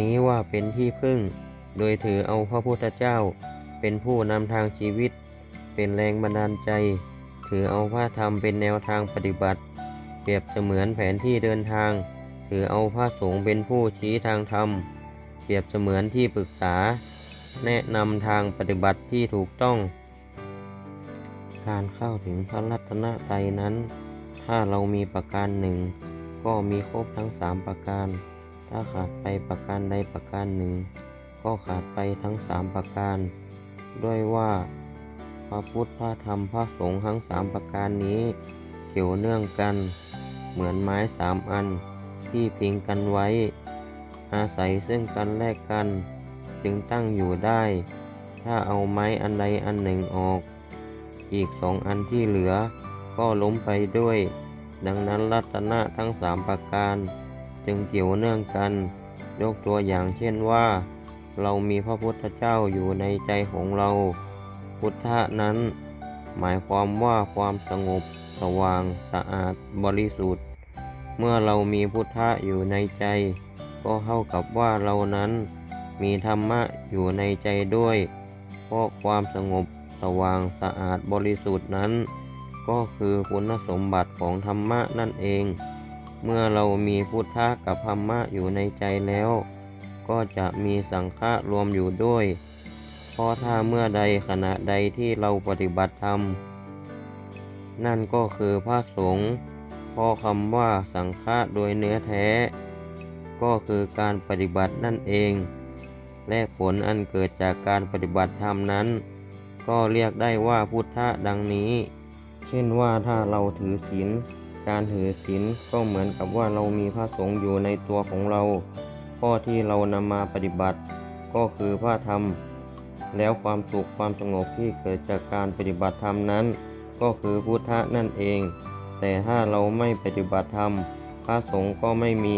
นี้ว่าเป็นที่พึ่ง โดยถือเอาพระพุทธเจ้า เป็นผู้นำทางชีวิต เป็นแรงบันดาลใจ ถือเอาพระธรรมเป็นแนวทางปฏิบัติ เปรียบเสมือนแผนที่เดินทาง ถือเอาพระสงฆ์เป็นผู้ชี้ทางธรรม เปรียบเสมือนที่ปรึกษา แนะนำทางปฏิบัติที่ถูกต้อง การเข้าถึงพระรัตนตรัยนั้น ถ้าเรามีประการหนึ่ง ก็มีครบทั้งสามประการ ถ้าขาดไปประการใดประการหนึ่ง ก็ขาดไปทั้งสามประการ ด้วยว่า พระพุทธพระธรรมพระสงฆ์ทั้งสามประการนี้เกี่ยวเนื่องกัน เหมือนไม้สามอันที่พิงกันไว้ อาศัยซึ่งกันและกัน จึงตั้งอยู่ได้ ถ้าเอาไม้อันใดอันหนึ่งออก อีกสองอันที่เหลือ ก็ล้มไปด้วย ดังนั้นรัตนะทั้งสามประการ จึงเกี่ยวเนื่องกัน ยกตัวอย่างเช่นว่า เรามีพระพุทธเจ้าอยู่ในใจของเรา พุทธะนั้น หมายความว่าความสงบ สว่าง สะอาดบริสุทธิ์ เมื่อเรามีพุทธะอยู่ในใจ ก็เท่ากับว่าเรานั้น มีธรรมะอยู่ในใจด้วยเพราะความสงบ สว่าง สะอาดบริสุทธิ์นั้น ก็คือคุณสมบัติของธรรมะนั่นเอง เมื่อเรามีพุทธะกับธรรมะอยู่ในใจแล้ว ก็จะมีสังฆะรวมอยู่ด้วยเพราะถ้าเมื่อใดขณะใดที่เราปฏิบัติธรรม นั่นก็คือพระสงฆ์เพราะคำว่าสังฆะโดยเนื้อแท้ ก็คือการปฏิบัตินั่นเอง และผลอันเกิดจากการปฏิบัติธรรมนั้น ก็เรียกได้ว่าพุทธะดังนี้ เช่นว่าถ้าเราถือศีล การถือศีลก็เหมือนกับว่าเรามีพระสงฆ์อยู่ในตัวของเรา ข้อที่เรานำมาปฏิบัติ ก็คือพระธรรม แล้วความสุขความสงบที่เกิดจากการปฏิบัติธรรมนั้น ก็คือพุทธะนั่นเอง แต่ถ้าเราไม่ปฏิบัติธรรม พระสงฆ์ก็ไม่มี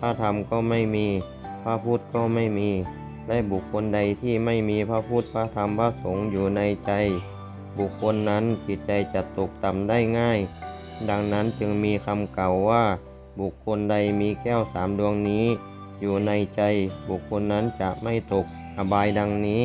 พระธรรมก็ไม่มี พระพุทธก็ไม่มีและบุคคลใดที่ไม่มีพระพุทธพระธรรมพระสงฆ์อยู่ในใจ บุคคลนั้นจิตใจจะตกต่ำได้ง่าย ดังนั้นจึงมีคำเก่าว่า บุคคลใดมีแก้วสามดวงนี้ อยู่ในใจบุคคลนั้นจะไม่ตกอบายดังนี้